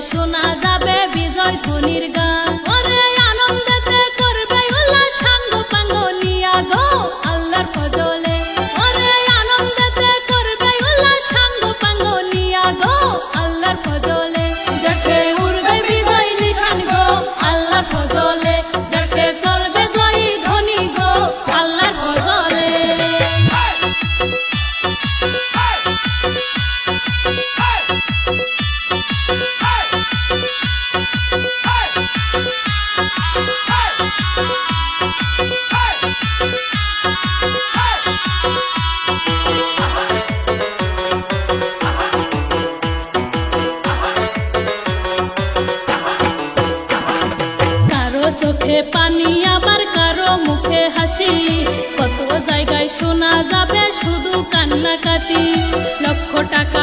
সোনা চোখে পানি আবার কারও মুখে হাসি। কত জায়গায় শোনা যাবে শুধু কান্নাকাটি। লক্ষ টাকা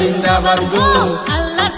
জিন্দাবাদ গো। আল্লাহর